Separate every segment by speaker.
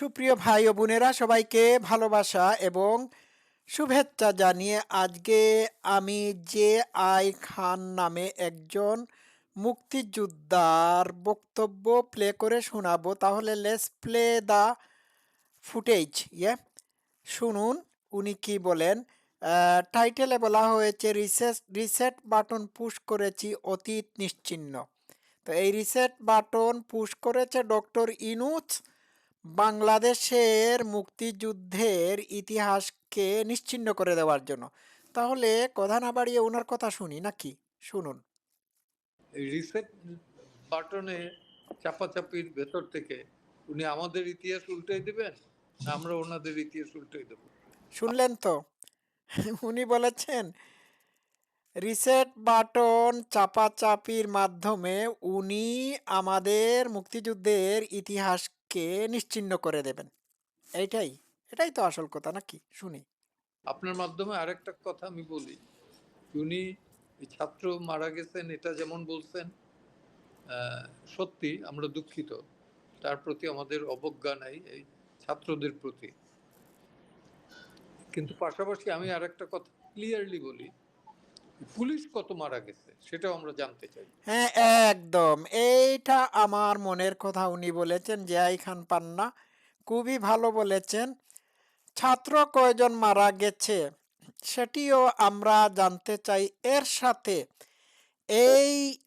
Speaker 1: সুপ্রিয় ভাই ও বোনেরা, সবাইকে ভালোবাসা এবং শুভেচ্ছা জানিয়ে আজকে আমি জে আই খান নামে একজন মুক্তিযোদ্ধার বক্তব্য প্লে করে শোনাবো। তাহলে লেস প্লে দ্য ফুটেজ ইয়ে শুনুন, উনি কি বলেন? টাইটেলে বলা হয়েছে রিসেট রিসেট বাটন পুশ করেছি, অতীত নিশ্চিহ্ন তো এই রিসেট বাটন পুশ করেছে ডক্টর ইনুস বাংলাদেশের মুক্তিযুদ্ধের ইতিহাসকে নিশ্চিহ্ন করে দেওয়ার জন্য। তাহলে কথা না বাড়িয়ে ওনার কথা শুনি নাকি? শুনুন।
Speaker 2: রিসেট বাটনে চাপাচাপির ভেতর থেকে উনি আমাদের ইতিহাস উল্টাই দেবেন আমরা ওনাদের ইতিহাস উল্টাই দেবো?
Speaker 1: শুনলেন তো? উনি বলেছেন রিসেট বাটন চাপাচাপির মাধ্যমে উনি আমাদের মুক্তিযুদ্ধের ইতিহাসকে নিশ্চিহ্ন করে দেবেন? এইটাই, এটাই তো আসল কথা নাকি? শুনি।
Speaker 2: আপনার মাধ্যমে আরেকটা কথা আমি বলি। উনি ছাত্র মারা গেছেন, এটা যেমন বলছেন সত্যি আমরা দুঃখিত। তার প্রতি আমাদের অবজ্ঞা নাই এই ছাত্রদের প্রতি। কিন্তু পাশাপাশি আমি আরেকটা কথা ক্লিয়ারলি বলি। পুলিশ কত মারা গেছে, সেটাও আমরা জানতে চাই।
Speaker 1: হ্যাঁ একদম। এইটা আমার মনের কথা উনি বলেছেন, জিয়াই খান পান্না। খুবই ভালো বলেছেন। ছাত্র কয়জন মারা গেছে, সেটিও আমরা জানতে চাই। এর সাথে এই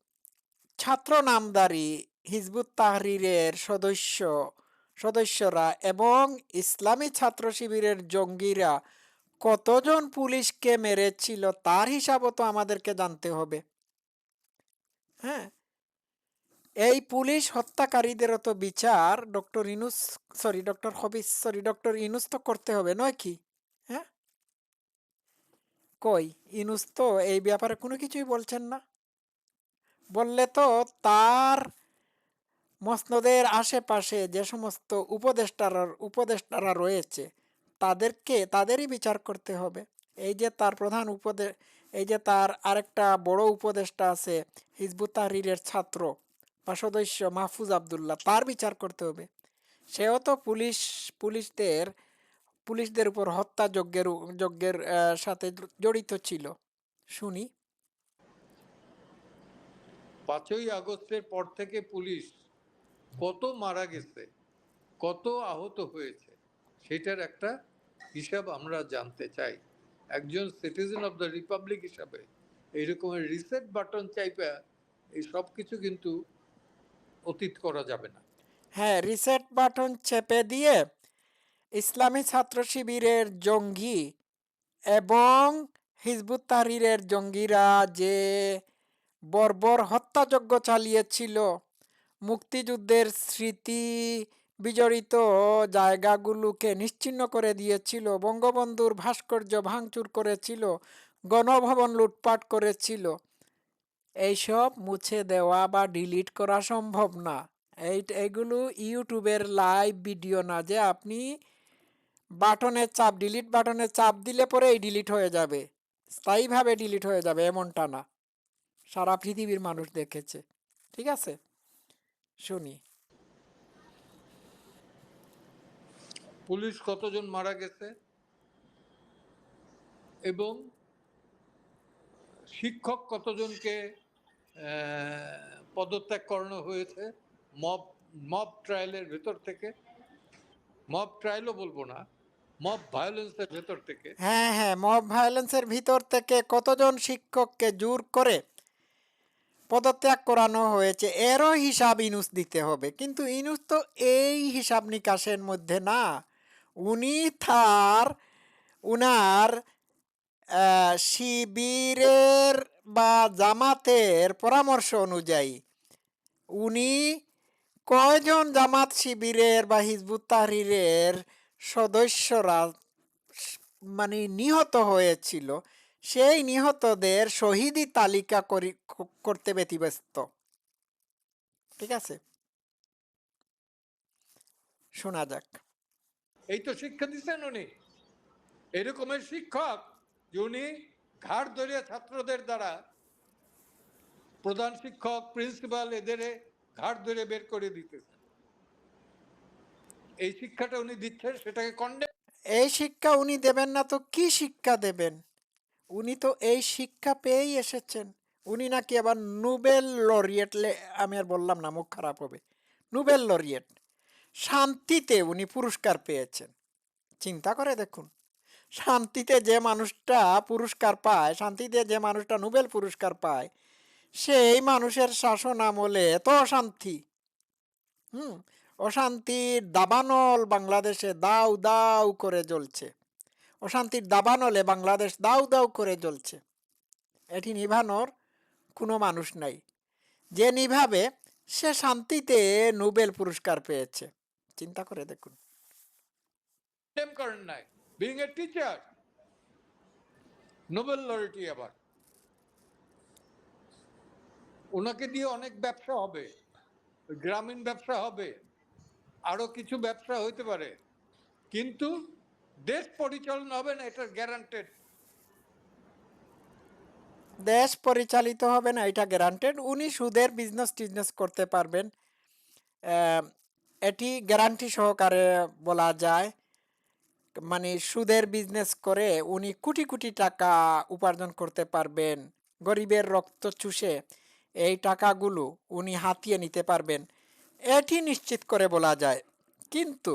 Speaker 1: ছাত্র নামদারি হিজবুত তাহরিরের সদস্য, সদস্যরা এবং ইসলামী ছাত্র শিবিরের জঙ্গিরা কতজন পুলিশকে মেরেছিল তার হিসাবও তো আমাদেরকে জানতে হবে। হ্যাঁ? এই পুলিশ হত্যাকারীদেরও তো বিচার ডক্টর ইনুস সরি ডক্টর হবিস সরি ডক্টর ইনুস তো করতে হবে, নয় কি? হ্যাঁ? কই? ইনুস তো এই ব্যাপারে কোনো কিছুই বলছেন না। বললে তো তার মসনদের আশেপাশে যে সমস্ত উপদেষ্টারা উপদেষ্টারা রয়েছে তাদেরকে, তাদেরই বিচার করতে হবে। এই যে তার প্রধান উপদেশ এই যে তার আরেকটা বড় উপদেষ্টা আছে, হিজবুত তাহরিরের ছাত্র বা সদস্য মাহফুজ আবদুল্লাহ, তার বিচার করতে হবে। সেও তো পুলিশ, পুলিশদের পুলিশদের উপর হত্যা যজ্ঞের যজ্ঞের সাথে জড়িত ছিল। শুনি।
Speaker 2: পাঁচই আগস্টের পর থেকে পুলিশ কত মারা গেছে, কত আহত হয়েছে, সেটার একটা হিসাব আমরা জানতে চাই। একজন সিটিজেন অফ দ্য রিপাবলিক হিসাবে এই এইরকমের রিসেট বাটন চাইপা এই সব কিছু কিন্তু অতীত করা যাবে না।
Speaker 1: হ্যাঁ রিসেট বাটন চেপে দিয়ে ইসলামী ছাত্র শিবিরের জঙ্গি এবং হিজবুত তাহরিরের জঙ্গিরা যে বর্বর হত্যাযজ্ঞ চালিয়েছিল, মুক্তিযুদ্ধের স্মৃতি বিজড়িত জায়গাগুলোকে নিশ্চিহ্ন করে দিয়েছিল, বঙ্গবন্ধুর ভাস্কর্য ভাঙচুর করেছিল, গণভবন লুটপাট করেছিল। এইসব মুছে দেওয়া বা ডিলিট করা সম্ভব না। এই, এগুলো ইউটিউবের লাইভ ভিডিও না যে আপনি বাটনের চাপ, ডিলিট বাটনে চাপ দিলে পরে এই ডিলিট হয়ে যাবে। স্থায়ীভাবে ডিলিট হয়ে যাবে এমনটা না। সারা পৃথিবীর মানুষ দেখেছে। ঠিক আছে? শুনি।
Speaker 2: পুলিশ কতজন মারা গেছে এবং শিক্ষক কতজনকে পদত্যাগ করানো হয়েছে? মব মব ট্রায়ালের ভেতর থেকে, মব ট্রায়ালও বলব না, মব ভায়োলেন্সের ভেতর থেকে।
Speaker 1: হ্যাঁ হ্যাঁ মব ভায়োলেন্সের ভিতর থেকে কতজন শিক্ষককে জোর করে পদত্যাগ করানো হয়েছে, এরও হিসাব ইনুস দিতে হবে। কিন্তু ইনুস তো এই হিসাব নিকাশের মধ্যে না। উনি তার উনার শিবিরের বা জামাতের পরামর্শ অনুযায়ী, উনি কয়জন জামাত শিবিরের বা হিজবুত তাহরিরের সদস্যরা মানে নিহত হয়েছিল, সেই নিহতদের শহীদি তালিকা করি করতে ব্যতিব্যস্ত। ঠিক আছে? শোনা যাক।
Speaker 2: এই তো শিক্ষা দিচ্ছেন উনি। এরকমের শিক্ষক উনি ঘাট ধরিয়া ছাত্রদের দ্বারা প্রধান শিক্ষক, প্রিন্সিপাল এদের ঘাড় ধরে বের করে দিতেছেন। এই শিক্ষাটা উনি দিচ্ছেন, সেটাকে কন্ডেম
Speaker 1: এই শিক্ষা উনি দেবেন না তো কি শিক্ষা দেবেন? উনি তো এই শিক্ষা পেয়েই এসেছেন। উনি নাকি আবার নোবেল লরিয়েট আমি আর বললাম না, মুখ খারাপ হবে। Nobel laureate. শান্তিতে উনি পুরস্কার পেয়েছেন। চিন্তা করে দেখুন, শান্তিতে যে মানুষটা পুরস্কার পায়, শান্তিতে যে মানুষটা নোবেল পুরস্কার পায়, সেই মানুষের শাসন আমলে এত শান্তি হুম, অশান্তির দাবানল বাংলাদেশে দাউ দাউ করে জ্বলছে। অশান্তির দাবানলে বাংলাদেশ দাউ দাউ করে জ্বলছে। এটি নিভানোর কোনো মানুষ নাই। যে নিভাবে, সে শান্তিতে নোবেল পুরস্কার পেয়েছে। চিন্তা করে দেখুন।
Speaker 2: করেন নাই। Being a teacher Nobel laureate আবার ওনাকে দিয়ে অনেক ব্যবসা হবে। গ্রামীণ ব্যবসা হবে। আরও কিছু ব্যবসা হইতে পারে। কিন্তু দেশ পরিচালনা হবে না এটা গ্যারান্টেড
Speaker 1: দেশ পরিচালিত হবে না এটা গ্যারান্টেড উনি সুদের বিজনেস টিজনেস করতে পারবেন। এটি গ্যারান্টি সহকারে বলা যায় মানে সুদের বিজনেস করে উনি কোটি কোটি টাকা উপার্জন করতে পারবেন, গরিবের রক্ত চুষে এই টাকাগুলো উনি হাতিয়ে নিতে পারবেন। এটি নিশ্চিত করে বলা যায়। কিন্তু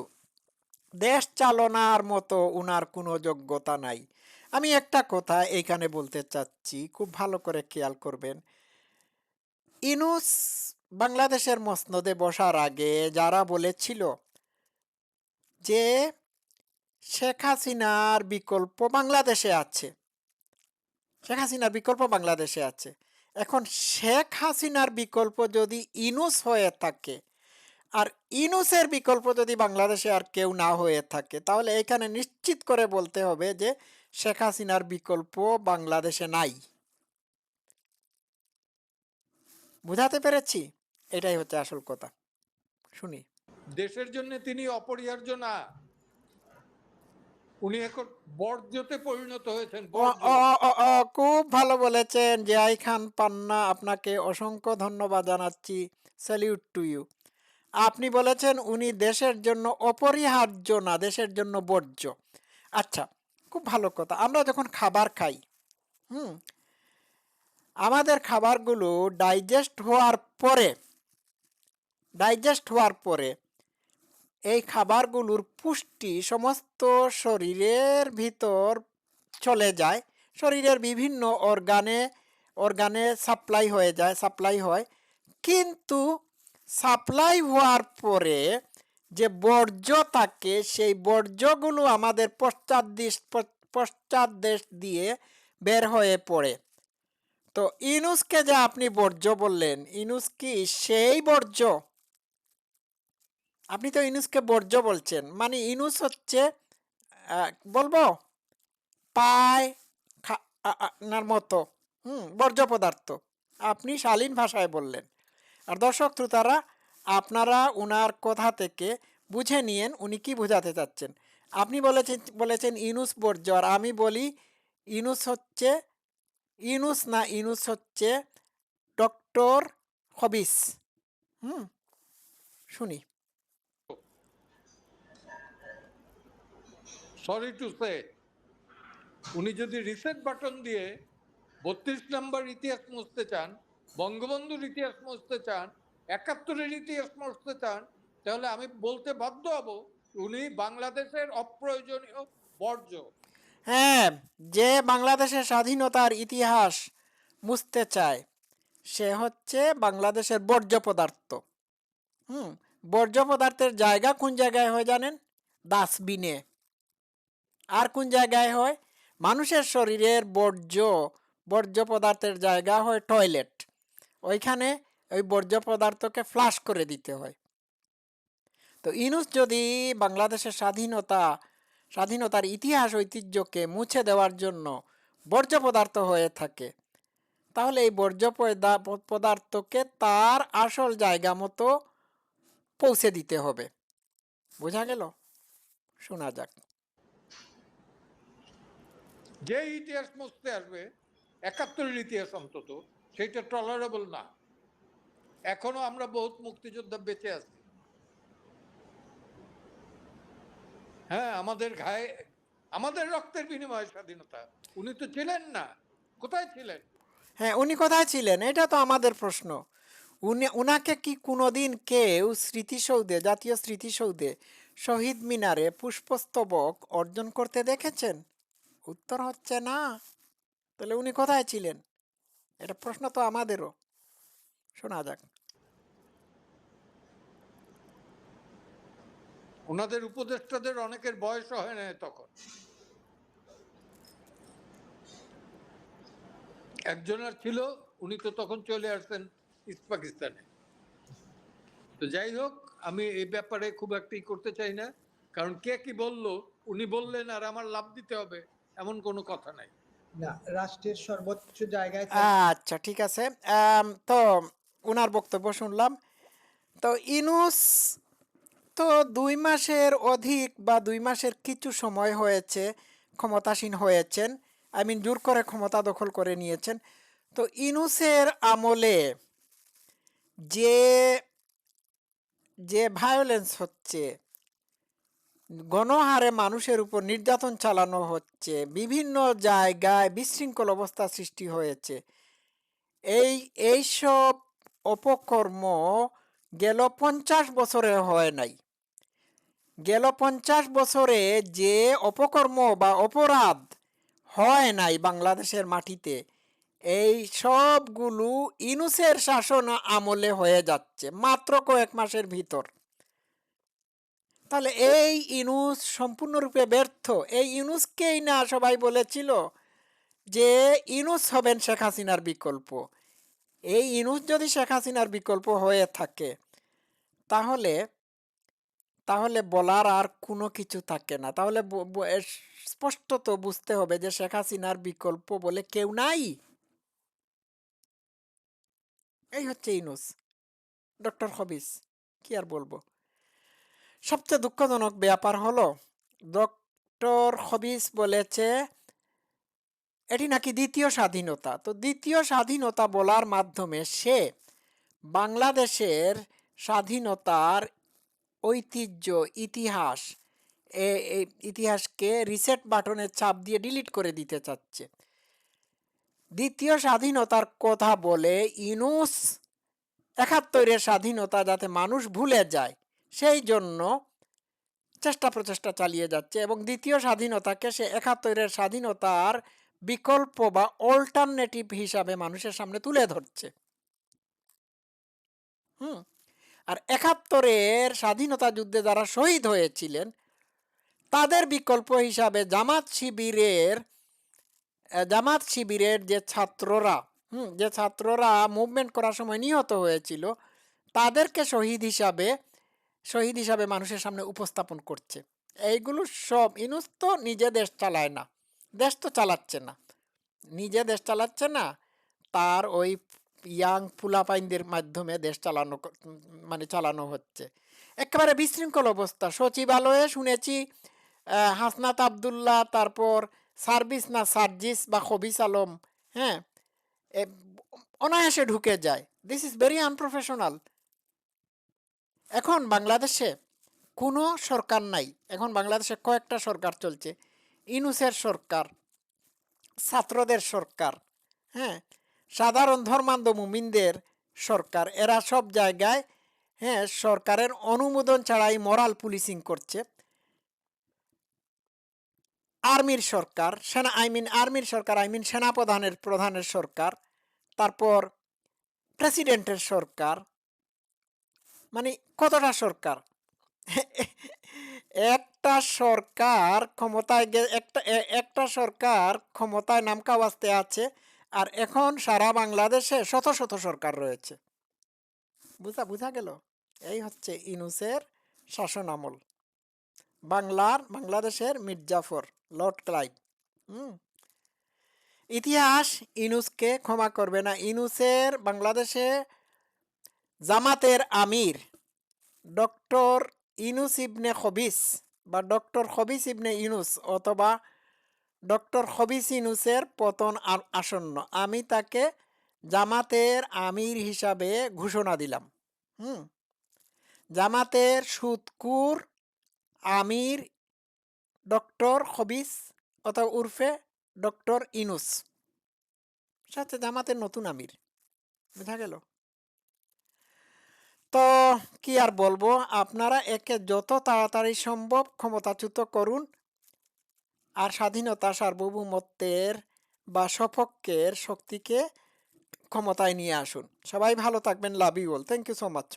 Speaker 1: দেশ চালনার মতো উনার কোনো যোগ্যতা নাই। আমি একটা কথা এইখানে বলতে চাচ্ছি, খুব ভালো করে খেয়াল করবেন। ইনুস বাংলাদেশের মসনদে বসার আগে যারা বলেছিল যে শেখ হাসিনার বিকল্প বাংলাদেশে আছে, শেখ হাসিনার বিকল্প বাংলাদেশে আছে। এখন শেখ হাসিনার বিকল্প যদি ইনুস হয়ে থাকে, আর ইনুসের বিকল্প যদি বাংলাদেশে আর কেউ না হয়ে থাকে, তাহলে এখানে নিশ্চিত করে বলতে হবে যে শেখ হাসিনার বিকল্প বাংলাদেশে নাই। বুঝাতে পেরেছি? এটাই হচ্ছে আসল কথা। শুনি।
Speaker 2: দেশের জন্য তিনি অপরিহার্য না উনি এখন বর্জ্যতে পরিণত হয়েছেন
Speaker 1: খুব ভালো বলেছেন জিয়াই খান পান্না আপনাকে অসংখ্য ধন্যবাদ জানাচ্ছি। Salute to you. আপনি বলেছেন উনি দেশের জন্য অপরিহার্য না দেশের জন্য বর্জ্য। আচ্ছা খুব ভালো কথা। আমরা যখন খাবার খাই হুম আমাদের খাবারগুলো ডাইজেস্ট হওয়ার পরে ডাইজেস্ট হওয়ার পরে এই খাবারগুলোর পুষ্টি সমস্ত শরীরের ভিতর চলে যায়। শরীরের বিভিন্ন অর্গানে অর্গানে সাপ্লাই হয়ে যায় সাপ্লাই হয়। কিন্তু সাপ্লাই হওয়ার পরে যে বর্জ্য থাকে, সেই বর্জ্যগুলো আমাদের পশ্চাৎ দেশ পশ্চাৎ দেশ দিয়ে বের হয়ে পড়ে। তো ইনুসকে যে আপনি বর্জ্য বললেন, ইনুস কি সেই বর্জ্য? আপনি তো ইনুসকে বর্জ্য বলছেন। মানে ইনুস হচ্ছে বলব? পায় নার মতো, হুম, বর্জ্য পদার্থ। আপনি শালীন ভাষায় বললেন। আর দর্শক শ্রোতারা, আপনারা উনার কথা থেকে বুঝে নিয়েন উনি কি বোঝাতে চাচ্ছেন। আপনি বলেছেন বলেছেন ইনুস বর্জ্য। আর আমি বলি, ইনুস হচ্ছে, ইনুস না ইনুস হচ্ছে ডক্টর হবিস হুম, শুনি।
Speaker 2: সরি টু সে উনি যদি রিসেট বাটন দিয়ে বত্রিশ নম্বর ইতিহাস মুছতে চান, বঙ্গবন্ধুর ইতিহাস মুছতে চান, একাত্তরের ইতিহাস মুছতে চান, তাহলে আমি বলতে বাধ্য হব, উনি বাংলাদেশের অপ্রয়োজনীয় বর্জ্য।
Speaker 1: হ্যাঁ যে বাংলাদেশের স্বাধীনতার ইতিহাস মুছতে চায়, সে হচ্ছে বাংলাদেশের বর্জ্য পদার্থ। হুম, বর্জ্য পদার্থের জায়গা কোন জায়গায় হয় জানেন? ডাস্টবিনে আর কোন জায়গায় হয়? মানুষের শরীরের বর্জ্য বর্জ্য পদার্থের জায়গা হয় টয়লেট। ওইখানে ওই বর্জ্য পদার্থকে ফ্লাশ করে দিতে হয়। তো ইনুস যদি বাংলাদেশের স্বাধীনতা, স্বাধীনতার ইতিহাস, ঐতিহ্যকে মুছে দেওয়ার জন্য বর্জ্য পদার্থ হয়ে থাকে, তাহলে এই বর্জ্য পদা- পদার্থকে তার আসল জায়গা মতো পৌঁছে দিতে হবে। বোঝা গেল? শোনা যাক।
Speaker 2: যে ইতিহাস মুছতে আসবে, একাত্তরের ইতিহাস অন্তত, সেইটা টলারেবল না। এখনও আমরা বহুত মুক্তিযোদ্ধা বেঁচে আছি। হ্যাঁ আমাদের ঘায়ে, আমাদের রক্তের বিনিময়ে স্বাধীনতা। উনি তো ছিলেন না। কোথায় ছিলেন?
Speaker 1: হ্যাঁ উনি কোথায় ছিলেন? এটা তো আমাদের প্রশ্ন। উনি, উনাকে কি কোনোদিন কেউ স্মৃতিসৌধে, জাতীয় স্মৃতিসৌধে শহীদ মিনারে পুষ্পস্তবক অর্জন করতে দেখেছেন? উত্তর হচ্ছে না। তাহলে উনি কোথায় ছিলেন? এটা প্রশ্ন তো আমাদেরও। শোনা যাক।
Speaker 2: ওনাদের উপদেষ্টাদের অনেকের বয়স হয় না তখন। একজনের ছিল, উনি তো তখন চলে আসছেন ইস্ট পাকিস্তানে। তো যাই হোক, আমি এই ব্যাপারে খুব একটা করতে চাই না। কারণ কে কি বলল, উনি বললেন আর আমার লাভ দিতে হবে। এমন কোনো কথা নাই।
Speaker 3: না রাষ্ট্রের সর্বোচ্চ জায়গায়
Speaker 1: আচ্ছা ঠিক আছে। আম, তো উনার বক্তব্য শুনলাম। তো ইনুস তো দুই মাসের অধিক বা দুই মাসের কিছু সময় হয়েছে ক্ষমতাসীন হয়েছেন। আই মিন জোর করে ক্ষমতা দখল করে নিয়েছেন। তো ইনুসের আমলে যে যে ভায়োলেন্স হচ্ছে গণহারে মানুষের উপর নির্যাতন চালানো হচ্ছে, বিভিন্ন জায়গায় বিশৃঙ্খল অবস্থা সৃষ্টি হয়েছে। এই, এইসব অপকর্ম গেল পঞ্চাশ বছরে হয় নাই। গেল পঞ্চাশ বছরে যে অপকর্ম বা অপরাধ হয় নাই বাংলাদেশের মাটিতে, এই সবগুলো ইনুসের শাসন আমলে হয়ে যাচ্ছে, মাত্র কয়েক মাসের ভিতর। তাহলে এই ইনুস সম্পূর্ণরূপে ব্যর্থ। এই ইনুসকেই না সবাই বলেছিল যে ইনুস হবেন শেখ হাসিনার বিকল্প। এই ইনুস যদি শেখ হাসিনার বিকল্প হয়ে থাকে, তাহলে তাহলে বলার আর কোনো কিছু থাকে না। তাহলে স্পষ্টত বুঝতে হবে যে শেখ হাসিনার বিকল্প বলে কেউ নাই। এই হচ্ছে ইনুস। ডক্টর হবিস, কি আর বলব? সবচেয়ে দুঃখজনক ব্যাপার হলো, ডক্টর হবিস বলেছে, এটি নাকি দ্বিতীয় স্বাধীনতা? তো দ্বিতীয় স্বাধীনতা বলার মাধ্যমে সে বাংলাদেশের স্বাধীনতার ঐতিহ্য, ইতিহাস এই ইতিহাসকে রিসেট বাটনের চাপ দিয়ে ডিলিট করে দিতে চাচ্ছে। দ্বিতীয় স্বাধীনতার কথা বলে ইনুস একাত্তরের স্বাধীনতা যাতে মানুষ ভুলে যায় সেই জন্য চেষ্টা প্রচেষ্টা চালিয়ে যাচ্ছে এবং দ্বিতীয় স্বাধীনতাকে সে একাত্তরের স্বাধীনতার বিকল্প বা অল্টারনেটিভ হিসাবে মানুষের সামনে তুলে ধরছে। হুম, আর একাত্তরের স্বাধীনতা যুদ্ধে যারা শহীদ হয়েছিলেন, তাদের বিকল্প হিসাবে জামাত শিবিরের জামাত শিবিরের যে ছাত্ররা, হুম, যে ছাত্ররা মুভমেন্ট করার সময় নিহত হয়েছিল, তাদেরকে শহীদ হিসাবে শহীদ হিসাবে মানুষের সামনে উপস্থাপন করছে। এইগুলো সব ইনুস তো নিজে দেশ চালায় না, দেশ তো চালাচ্ছে না। নিজে দেশ চালাচ্ছে না, তার ওই ইয়াং পুলাপাইনদের মাধ্যমে দেশ চালানো মানে চালানো হচ্ছে। একেবারে বিশৃঙ্খল অবস্থা। সচিবালয়ে শুনেছি হাসনাত আবদুল্লাহ, তারপর সার্ভিস না সার্জিস বা খবিস আলম হ্যাঁ অনায়াসে ঢুকে যায়। দিস ইজ ভেরি আনপ্রফেশনাল এখন বাংলাদেশে কোনো সরকার নাই। এখন বাংলাদেশে কয়েকটা সরকার চলছে। ইনুসের সরকার, ছাত্রদের সরকার হ্যাঁ? সাধারণ ধর্মান্ধ মুমিনদের সরকার। এরা সব জায়গায় হ্যাঁ সরকারের অনুমোদন ছাড়াই মরাল পুলিশিং করছে। আর্মির সরকার, সেনা আই মিন আর্মির সরকার আই মিন সেনাপ্রধানের, প্রধানের সরকার, তারপর প্রেসিডেন্টের সরকার মানে কতটা সরকার? একটা সরকার ক্ষমতায় একটা একটা সরকার ক্ষমতায় নামকা ওয়াস্তে আছে, আর এখন সারা বাংলাদেশে শত শত সরকার রয়েছে। বুঝা বুঝা গেল? এই হচ্ছে ইনুসের শাসন আমল। বাংলার, বাংলাদেশের মির্জাফর লর্ড ক্লাইভ। হুম? ইতিহাস ইনুসকে ক্ষমা করবে না। ইনুসের বাংলাদেশে জামাতের আমির, ডক্টর ইনুস ইবনে খবিস বা ডক্টর খবিস ইবনে ইনুস অথবা ডক্টর খবিস ইনুসের পতন আসন্ন। আমি তাকে জামাতের আমির হিসাবে ঘোষণা দিলাম। হুম? জামাতের সুৎকুর আমির ডক্টর হবিস অথবা উর্ফে ডক্টর ইনুস। সাথে জামাতের নতুন আমির। বোঝা গেল? তো কি আর বলব, আপনারা একে যত তাড়াতাড়ি সম্ভব ক্ষমতাচ্যুত করুন। আর স্বাধীনতা সার্বভৌমত্বের বা সপক্ষের শক্তিকে ক্ষমতায় নিয়ে আসুন। সবাই ভালো থাকবেন, love you all. Thank you so much